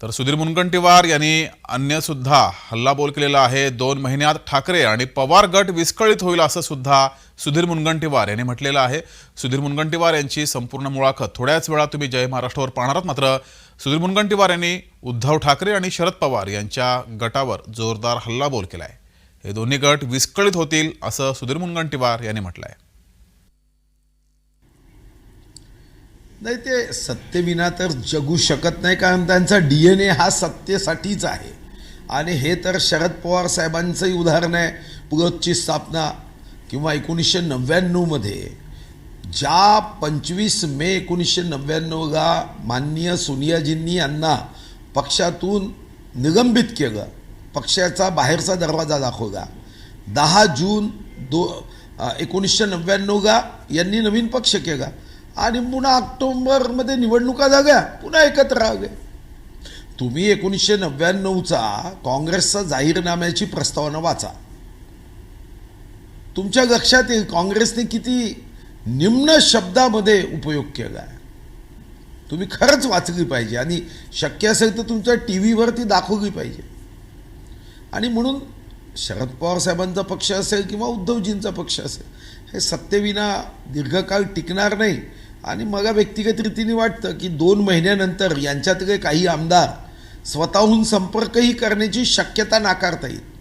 तर सुधीर मुनगंटीवार यांनी अन्यसुद्धा हल्लाबोल केलेला आहे. दोन महिन्यात ठाकरे आणि पवार गट विस्कळीत होईल असं सुद्धा सुधीर मुनगंटीवार यांनी म्हटलेलं आहे. सुधीर मुनगंटीवार यांची संपूर्ण मुळाखत थोड्याच वेळा तुम्ही जय महाराष्ट्रावर पाहणार मात्र सुधीर मुनगंटीवार यांनी उद्धव ठाकरे आणि शरद पवार यांच्या गटावर जोरदार हल्लाबोल आहे हे दोन्ही गट विस्कळीत होतील असं सुधीर मुनगंटीवार यांनी म्हटलं आहे नाही ते सत्तेविना तर जगू शकत नाही कारण त्यांचा डी एन ए हा सत्तेसाठीच आहे. आणि हे तर शरद पवार साहेबांचंही उदाहरण आहे. पुगतची स्थापना किंवा एकोणीसशे नव्याण्णवमध्ये ज्या पंचवीस मे एकोणीसशे नव्याण्णवला माननीय सोनियाजींनी यांना पक्षातून निलंबित केलं. पक्षाचा बाहेरचा दरवाजा दाखवला. दहा जून दो एकोणीसशे नव्याण्णवला यांनी नवीन पक्ष केला. आणि पुन्हा ऑक्टोंबरमध्ये निवडणुका जाग्या पुन्हा एकत्र आले तुम्ही एकोणीसशे नव्याण्णवचा काँग्रेसचा जाहीरनाम्याची प्रस्तावना वाचा. तुमच्या लक्षात येईल काँग्रेसने किती निम्न शब्दामध्ये उपयोग केला. आहे तुम्ही खरंच वाचली पाहिजे आणि शक्य असेल तर तुमच्या टी व्हीवरती दाखवली पाहिजे. आणि म्हणून शरद पवार साहेबांचा पक्ष असेल किंवा उद्धवजींचा पक्ष असेल हे सत्तेविना दीर्घकाळ टिकणार नाही. आणि मला व्यक्तिगत रीतीने वाटतं की दोन महिन्यानंतर यांच्यातले काही आमदार स्वतःहून संपर्कही करण्याची शक्यता नाकारता येईल.